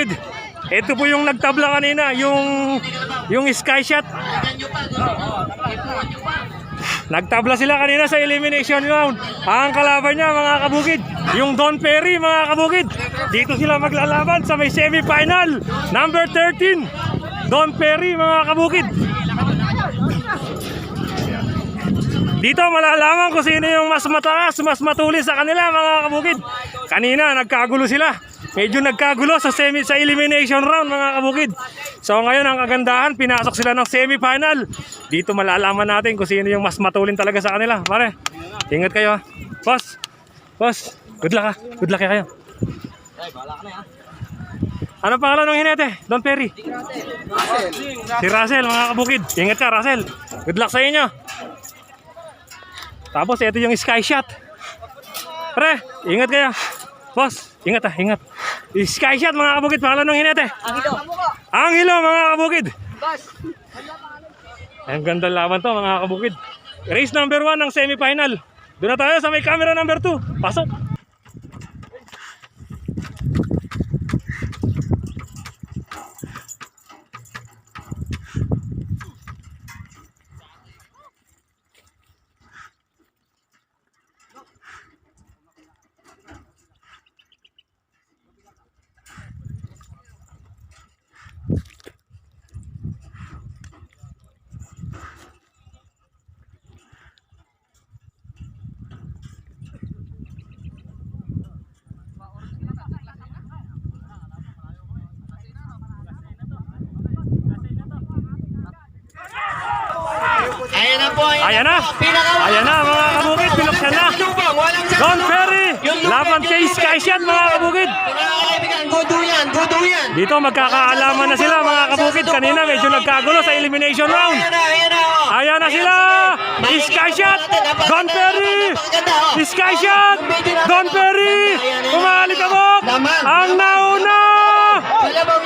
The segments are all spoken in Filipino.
Kabukid, ito po yung nagtabla kanina, yung yung sky shot. Nagtabla sila kanina sa elimination round. Ang kalaban niya mga kabukid, yung Don Perry mga kabukid. Dito sila maglalaban sa may semi-final. Number 13, Don Perry mga kabukid. Dito malalaman kung sino yung mas mataas, mas matulis sa kanila mga kabukid. Kanina nagkagulo sila. Medyo nagkagulo sa semi sa elimination round mga kabukid. So ngayon ang kagandahan, pinasok sila ng semi-final. Dito malalaman natin kung sino yung mas matulin talaga sa kanila. Pare, ingat kayo ha. Boss, boss, good luck ha. Good luck kayo. Ano pangalan ng hinete? Don Perry? Si Russell mga kabukid. Ingat ka Russell. Good luck sa inyo. Tapos ito yung sky shot. Pre, ingat kayo. Boss, ingat ah, ingat. Sky shot mga kabukid, pangalan ng hinete. Angelo. Angelo mga kabukid. Ang ganda laban to mga kabukid. Race number 1 ng semifinal. Doon na tayo sa may camera number 2. Pasok. Ayan na po. Ayan na. Ayan na mga kabukid, binuksan na. Don Ferry, laban kay Sky Shot mga kabukid. Gudo yan, gudo yan. Dito magkakaalaman na sila mga kabukid. Kanina medyo nagkagulo sa elimination round. Ayan na, oh. Sila! Sky Shot! Don Perry! Sky Shot! Don Perry! Umalikabok! Ang nauna!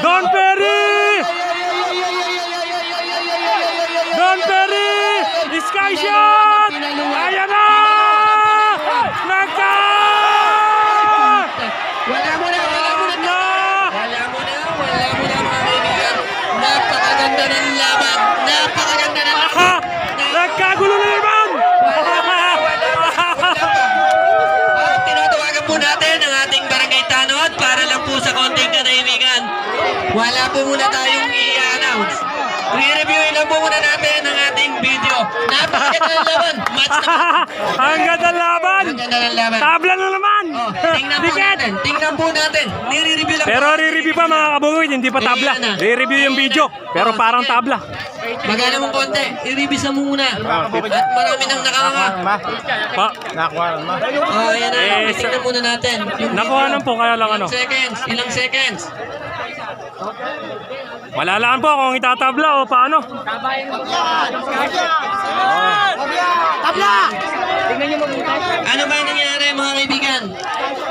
Don Perry! Don Perry! Sky Shot! Ayan na! Nagka! Wala mo na, wala mo na. Na! Wala mo na, wala mo na mga kaibigan. Napakaganda ng laban. Napakaganda ng laban. Ha! Nagkagulo na naman! At tinatawagan po natin ang ating barangay tanod para lang po sa konting katahimikan. Wala po muna tayong i-announce. Re-reviewin lang po muna natin ang ating video. Napakaganda ng laban. Match na Ang ganda laban! Ang ganda ng laban. Tabla na naman! Oh, tingnan po natin. Tingnan po natin. Nire-review lang Pero re-review pa mga kabukid, hindi pa tabla. Re-review yung video, pero Oh, parang sige. tabla. Magana mong konti. I-review sa muna. At marami nang nakakanga. Pa, Oh, ayan na. Eh, Tingnan muna natin. Yung nakuha lang po, kaya lang ano. Ilang seconds. Ilang seconds. Malalaan po kung itatabla o paano. Ano ba yung nangyari mga kaibigan?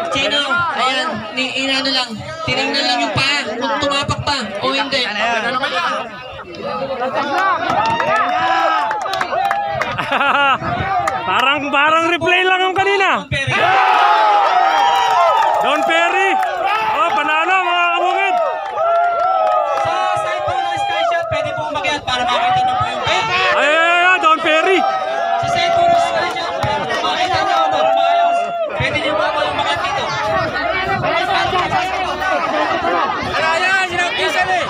Sino? Ayan, ni, inano lang. Tinignan lang yung paa. Kung tumapak pa o hindi. parang parang replay lang yung kanina. Don Perry. Oh, panalo mga kabukid. Sa side po ng sky shot, pwede po umakyat para makita niyo po yung paa. Ay, ay, ay, ay, Don Perry. Sa side po ng sky shot, makita niyo ano, maayos. Pwede niyo po ako umakyat dito. Ayan, sinapisan eh.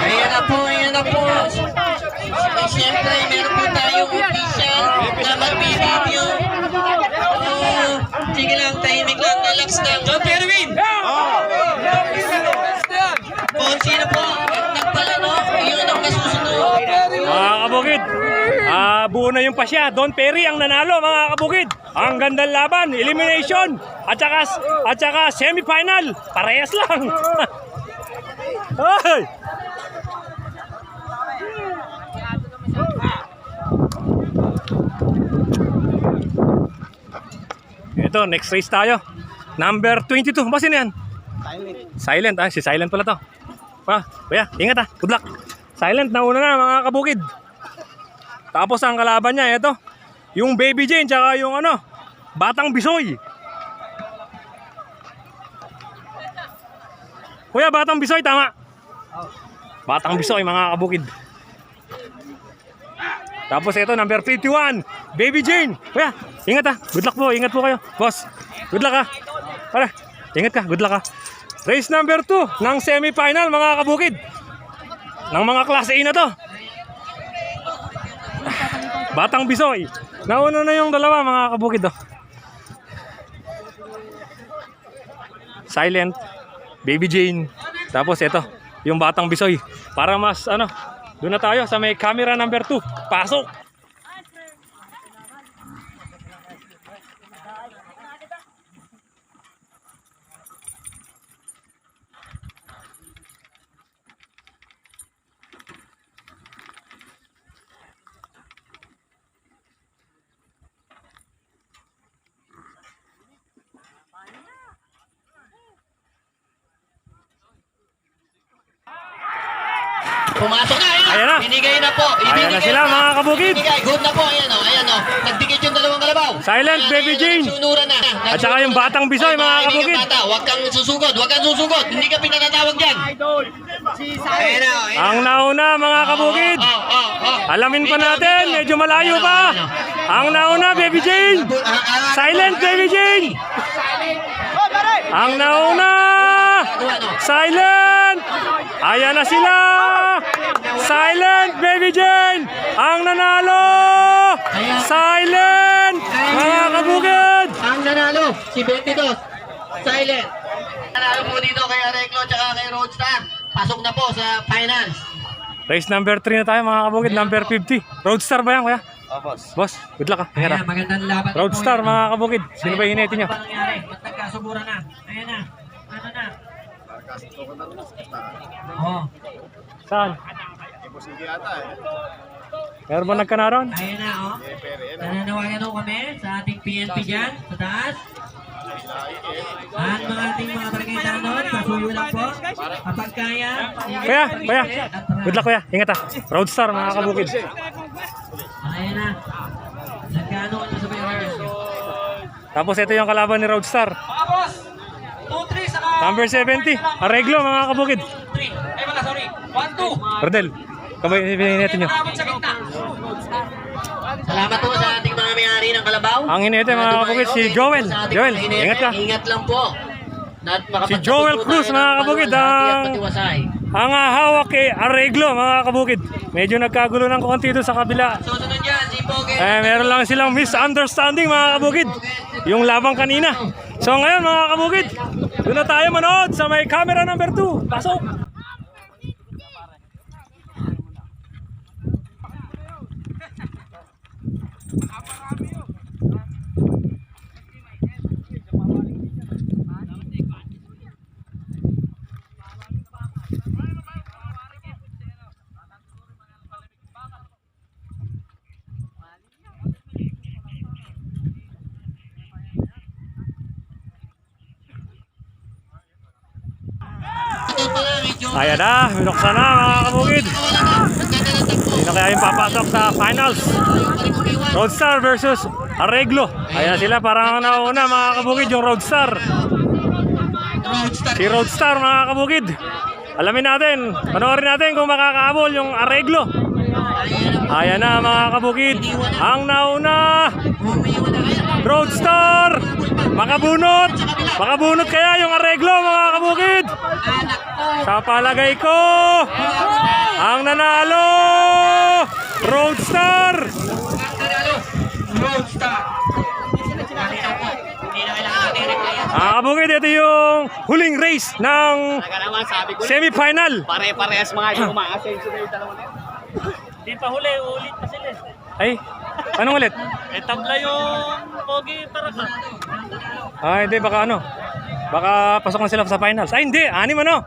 Ayan na po, ayan na po. Eh, Siyempre, meron po tayong official na magbibideo. Oh, sige lang, tahimik lang, relax lang. Go, Perwin! Kung sino po ang nagpalano, yun ang masusunod. Mga kabukid. Ah, buo na yung pasya. Don Perry ang nanalo mga kabukid. Ang gandang laban, elimination at saka at saka semifinal. Parehas lang. Ay! Ito, next race tayo. Number 22. Ba sino yan? Silent. Ah, si Silent pala to. Ah, kuya, ingat ah. Good luck. Silent, nauna na mga kabukid. Tapos ang kalaban niya, ito. Yung Baby Jane, tsaka yung ano, Batang Bisoy. Kuya, Batang Bisoy, tama. Batang Bisoy, mga kabukid. Tapos ito, number 51, Baby Jane. Kuya, ingat ha. Good luck po, ingat po kayo. Boss, good luck ha. Para, ingat ka, good luck ha. Race number 2 ng semifinal, mga kabukid. Ng mga klase A na to. Batang Bisoy. Nauna na yung dalawa, mga kabukid. Oh. Silent, Baby Jane. Tapos ito, yung Batang Bisoy. Para mas, ano, doon na tayo sa may camera number 2. Pasok! Pumasok na, ayan, Ayan na. Binigay na po. Ayan na Ibinigay sila, po. mga kabukid. Binigay. Good na po, ayan o. Ayan o. Nagbigit yung dalawang kalabaw. Silent, Ayan, Baby ayan, Jane. nagsunuran na. At saka yung Batang Bisoy, Ay, mga kabukid. Bata, huwag kang susugod, huwag kang susugod. Hindi ka pinanatawag dyan. Ayan na, ayan Ang nauna, mga kabukid. Oh, oh, oh. Alamin pa natin, medyo malayo pa. Ang nauna, Baby Jane. Silent, Baby Jane. Ang nauna. Silent. Ayan na sila. Silent, Baby Jane. Ang nanalo. Silent. Mga kabukid. Ang nanalo, si 22. Silent. Nanalo po dito kay Areglo at kay Roadstar. Pasok na po sa finals. Race number 3 na tayo mga kabukid. Number 50. Roadstar ba yan kuya? Oh, boss. Boss, good luck ha. Ayan, magandang laban. Roadstar mga kabukid. Sino ba hinetin nyo? Ano nangyari? Ba't nagkasuburan na? Ayan na. Ano na? Oo. Saan? Meron ba nagkanaroon? Ayan na, oh. Nananawagan ho kami sa ating PNP dyan, sa taas. At mga ating mga barangay tanod, pasuyo lang po. Kapag kaya, Kuya, kuya. Good luck kuya. Ingat ha. Roadstar mga kabukid. Ayan na. Nagkano ka na sa bayaran? Tapos ito yung kalaban ni Roadstar. Mga boss! 2-3 saka... Number 70. Areglo mga kabukid. 3. Ay wala, sorry. 1-2. Rodel, kamay nyo. Abot sa gitna. Salamat po sa ating mga may-ari ng Kalabaw. Ang hinete mga kabukid si Joel. Joel, ingat ka. Ingat lang po. Si Joel Cruz, mga kabukid, ang- Ang ah, hawak kay Areglo mga kabukid. Medyo nagkagulo ng konti doon sa kabila. Susunod yan, si Poge. Eh, meron lang silang misunderstanding mga kabukid. Yung labang kanina. So ngayon mga kabukid, doon na tayo manood sa may camera number 2. Pasok! Ayan na, binuksan na mga kabukid. Sino kaya yung papasok sa finals? Roadstar versus Areglo. Ayan sila parang nauna mga kabukid yung Roadstar. Si Roadstar mga kabukid. Alamin natin, panoorin natin kung makakaabol yung Areglo. Ayan na mga kabukid. Ang nauna, Roadstar. Makabunot. Makabunot kaya yung Areglo mga kabukid. Sa palagay ko, ang nanalo, Roadstar. Roadstar. Mga kabukid, ito yung huling race ng semifinal. pare-parehas mga yung umaasenso na yung dalawa na yun. Di pa huli, ulit pa sila. Ay, anong ulit? Eh, tabla yung pogi para ka. Ah, hindi, baka ano. Baka pasok na sila sa finals. Ay, hindi, anim ano.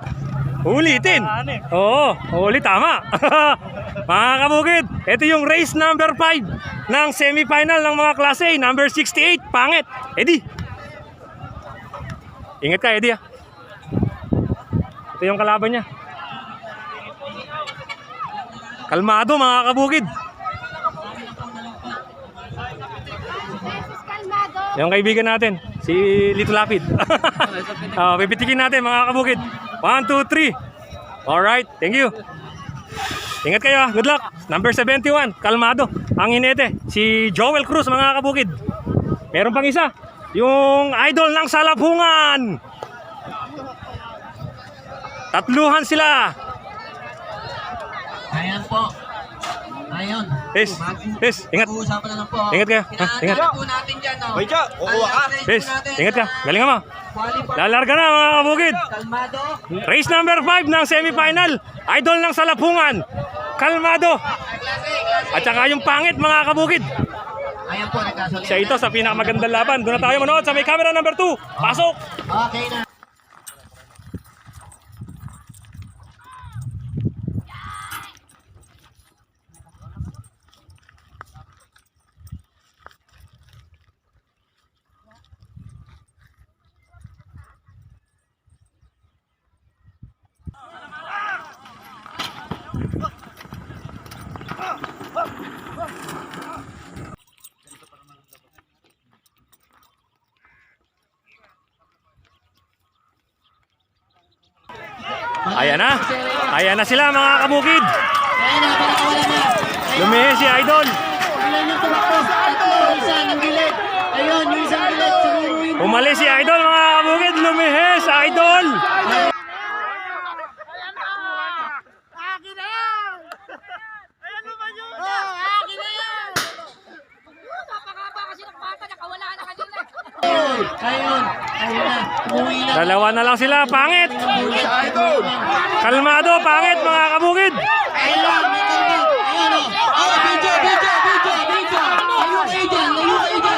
Ulitin. Oo, ulit, tama. mga kabukid, ito yung race number 5 ng semifinal ng mga klase A, number 68, pangit. Eddie. Ingat ka, Eddie. ah. Ito yung kalaban niya. Kalmado mga kabukid. Yung kaibigan natin, si Lito Lapid. uh, pipitikin natin mga kabukid. 1, 2, 3. Alright, thank you. Ingat kayo, ah. good luck. Number 71, Kalmado. Ang inete, si Joel Cruz mga kabukid. Meron pang isa, yung idol ng Salabungan. Tatluhan sila. Ayan po. Ayun. Yes, yes, ingat. Uusapan na lang po. Ingat kayo. Ha, ingat. Kinaanap po natin dyan. Oh. Hoy, Cha, kukuha ka. Yes, ingat ka. Galing mo. Lalarga na mga kabukid. Kalmado. Race number 5 ng semifinal. Idol ng Salapungan. Kalmado. At saka yung pangit mga kabukid. Ayan po, nagkasulit. Siya ito sa pinakamagandang laban. Doon na tayo manood sa may camera number 2. Pasok. Okay na. Ayan na. Ayan na sila mga kabukid. Ayan na, pinakawalan na. Lumihis si Idol. Ilan yung tumakbo? Ito, yung isa ng gilid. Ayun, yung isang gilid. Umalis si Idol mga kabukid. Lumihis, Idol. Ayun, ayun. Ayun na. Umuwi na. Dalawa na lang sila. Pangit. Kalmado, pangit mga kabukid. Ayun o. Oh, dyan.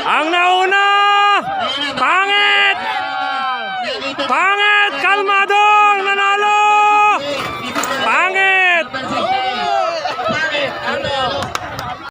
Ang nauna. Na. Pangit. Pangit. Kalmado.